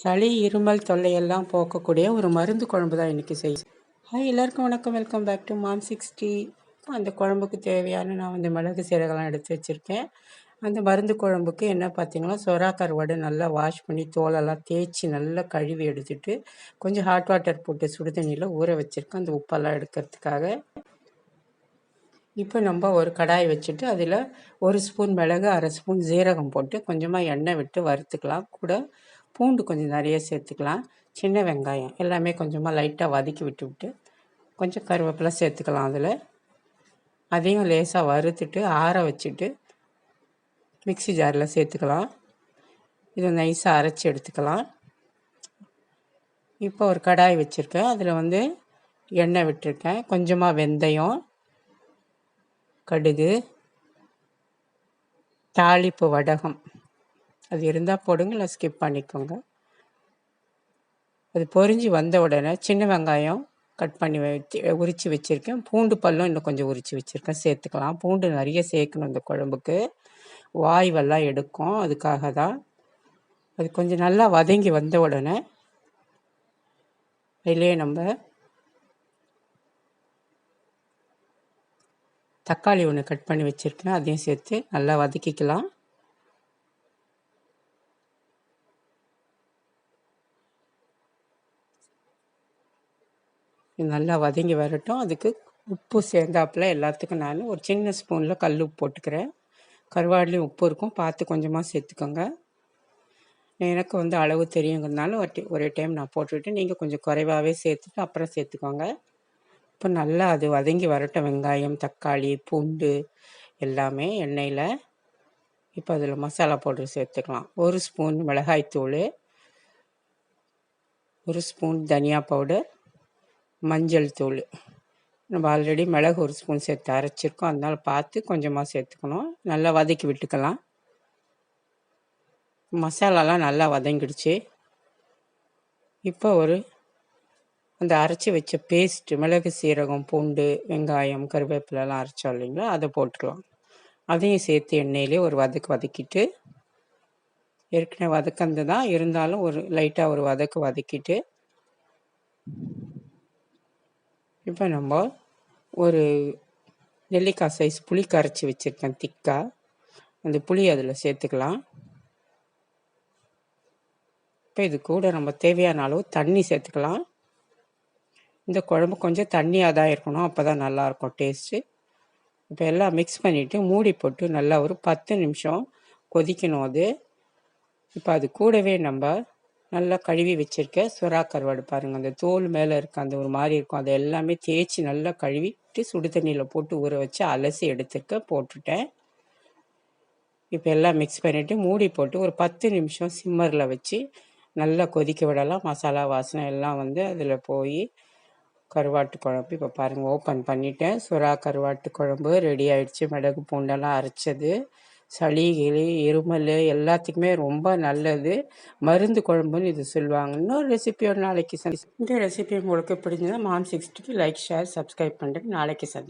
சளி இருமல் தொல்லையெல்லாம் போக்கக்கூடிய ஒரு மருந்து குழம்பு தான் இன்றைக்கி செய் ஹாய் எல்லாருக்கும் வணக்கம். Welcome back to mom sixty அந்த குழம்புக்கு தேவையான நான் வந்து மிளகு சீரகம்லாம் எடுத்து வச்சுருக்கேன். அந்த மருந்து குழம்புக்கு என்ன பார்த்தீங்கன்னா சொரா கருவாடு நல்லா வாஷ் பண்ணி தோலெல்லாம் தேய்ச்சி நல்லா கழுவி எடுத்துட்டு கொஞ்சம் ஹாட் வாட்டர் போட்டு சுடு தண்ணியில் ஊற வச்சுருக்கேன். அந்த உப்பெல்லாம் எடுக்கிறதுக்காக. இப்போ நம்ம ஒரு கடாய் வச்சுட்டு அதில் ஒரு ஸ்பூன் மிளகு அரை ஸ்பூன் ஜீரகம் போட்டு கொஞ்சமாக எண்ணெய் விட்டு வறுத்துக்கலாம். கூட பூண்டு கொஞ்சம் நிறைய சேர்த்துக்கலாம். சின்ன வெங்காயம் எல்லாமே கொஞ்சமாக லைட்டாக வதக்கி விட்டு விட்டு கொஞ்சம் கருவேப்பிலை சேர்த்துக்கலாம் அதில். அதையும் லேசாக வறுத்துட்டு ஆற வச்சுட்டு மிக்சி ஜாரில் சேர்த்துக்கலாம். இதை நைஸாக அரைச்சி எடுத்துக்கலாம். இப்போ ஒரு கடாய் வச்சுருக்கேன். அதில் வந்து எண்ணெய் விட்டுருக்கேன். கொஞ்சமாக வெந்தயம் கடுகு தாளிப்பு வடகம். அது இருந்தால் போடுங்க இல்லை ஸ்கிப் பண்ணிக்கோங்க. அது பொரிஞ்சு வந்த உடனே சின்ன வெங்காயம் கட் பண்ணி வச்சு உரித்து வச்சுருக்கேன். பூண்டு பல்லும் இன்னும் கொஞ்சம் உரித்து வச்சுருக்கேன். சேர்த்துக்கலாம். பூண்டு நிறைய சேர்க்கணும் இந்த குழம்புக்கு. வாய்வெல்லாம் எடுக்கும். அதுக்காக தான் அது கொஞ்சம் நல்லா வதங்கி வந்த உடனே அதிலே நம்ம தக்காளி ஒன்று கட் பண்ணி வச்சுருக்கேன். அதையும் சேர்த்து நல்லா வதக்கிக்கலாம். நல்லா வதங்கி வரட்டும். அதுக்கு உப்பு சேர்ந்தாப்பில் எல்லாத்துக்கும் நான் ஒரு சின்ன ஸ்பூனில் கல் உப்பு போட்டுக்கிறேன். கருவாடுலேயும் உப்பு இருக்கும். பார்த்து கொஞ்சமாக சேர்த்துக்கோங்க. எனக்கு வந்து அளவு தெரியுங்கிறதுனால ஒரு ஒரே டைம் நான் போட்டுவிட்டு நீங்கள் கொஞ்சம் குறைவாகவே சேர்த்துட்டு அப்புறம் சேர்த்துக்கோங்க. இப்போ நல்லா அது வதங்கி வரட்டும். வெங்காயம் தக்காளி பூண்டு எல்லாமே எண்ணெயில். இப்போ அதில் மசாலா பவுடர் சேர்த்துக்கலாம். ஒரு ஸ்பூன் மிளகாய்த்தூள் ஒரு ஸ்பூன் தனியா பவுடர் மஞ்சள் தூள். நம்ம ஆல்ரெடி மிளகு ஒரு ஸ்பூன் சேர்த்து அரைச்சிருக்கோம். அதனால் பார்த்து கொஞ்சமாக சேர்த்துக்கணும். நல்லா வதக்கி விட்டுக்கலாம். மசாலாலாம் நல்லா வதங்கிடுச்சு. இப்போ ஒரு அந்த அரைச்சி வச்ச பேஸ்ட்டு மிளகு சீரகம் பூண்டு வெங்காயம் கருவேப்பிலலாம் அரைச்சோம் இல்லைங்களா? அதை போட்டுக்கலாம். அதையும் சேர்த்து எண்ணெயிலே ஒரு வதக்கு வதக்கிட்டு ஏற்கனவே வதக்கந்து தான். இருந்தாலும் ஒரு லைட்டாக ஒரு வதக்கு வதக்கிட்டு இப்போ நம்ம ஒரு நெல்லிக்காய் சைஸ் புளி கரைச்சி வச்சுருக்கேன் திக்காக அந்த புளி அதில் சேர்த்துக்கலாம். இப்போ இது கூட நம்ம தேவையான அளவு தண்ணி சேர்த்துக்கலாம். இந்த குழம்பு கொஞ்சம் தண்ணியாக தான் இருக்கணும் அப்போ தான் நல்லாயிருக்கும் டேஸ்ட்டு இப்போ எல்லாம் மிக்ஸ் பண்ணிவிட்டு மூடி போட்டு நல்லா ஒரு பத்து நிமிஷம் கொதிக்கணும் அது. இப்போ அது கூடவே நம்ம நல்லா கழுவி வச்சுருக்கேன் சுறா கருவாடு பாருங்கள் அந்த தோல் மேலே இருக்க அந்த ஒரு மாதிரி இருக்கும். அதை எல்லாமே தேய்ச்சி நல்லா கழுவிட்டு சுடு தண்ணியில் போட்டு ஊற வச்சு அலசி எடுத்துருக்க போட்டுட்டேன். இப்போ எல்லாம் மிக்ஸ் பண்ணிவிட்டு மூடி போட்டு ஒரு பத்து நிமிஷம் சிம்மரில் வச்சு நல்லா கொதிக்க விடலாம். மசாலா வாசனை எல்லாம் வந்து அதில் போய் கருவாட்டு குழம்பு இப்போ பாருங்கள் ஓப்பன் பண்ணிட்டேன். சுறா கருவாட்டு குழம்பு ரெடி ஆயிடுச்சு. மிளகு பூண்டெல்லாம் அரைச்சது. சளி கிளி இருமல் எல்லாத்துக்குமே ரொம்ப நல்லது. மருந்து குழம்புன்னு இது சொல்லுவாங்க. இன்னொரு ரெசிபி ஒரு நாளைக்கு சந்தி இந்த ரெசிபி உங்களுக்கு பிடிச்சதுன்னா மாம் சிக்ஸ்டிக்கு லைக் ஷேர் சப்ஸ்கிரைப் பண்ணுறேன் நாளைக்கு சந்தி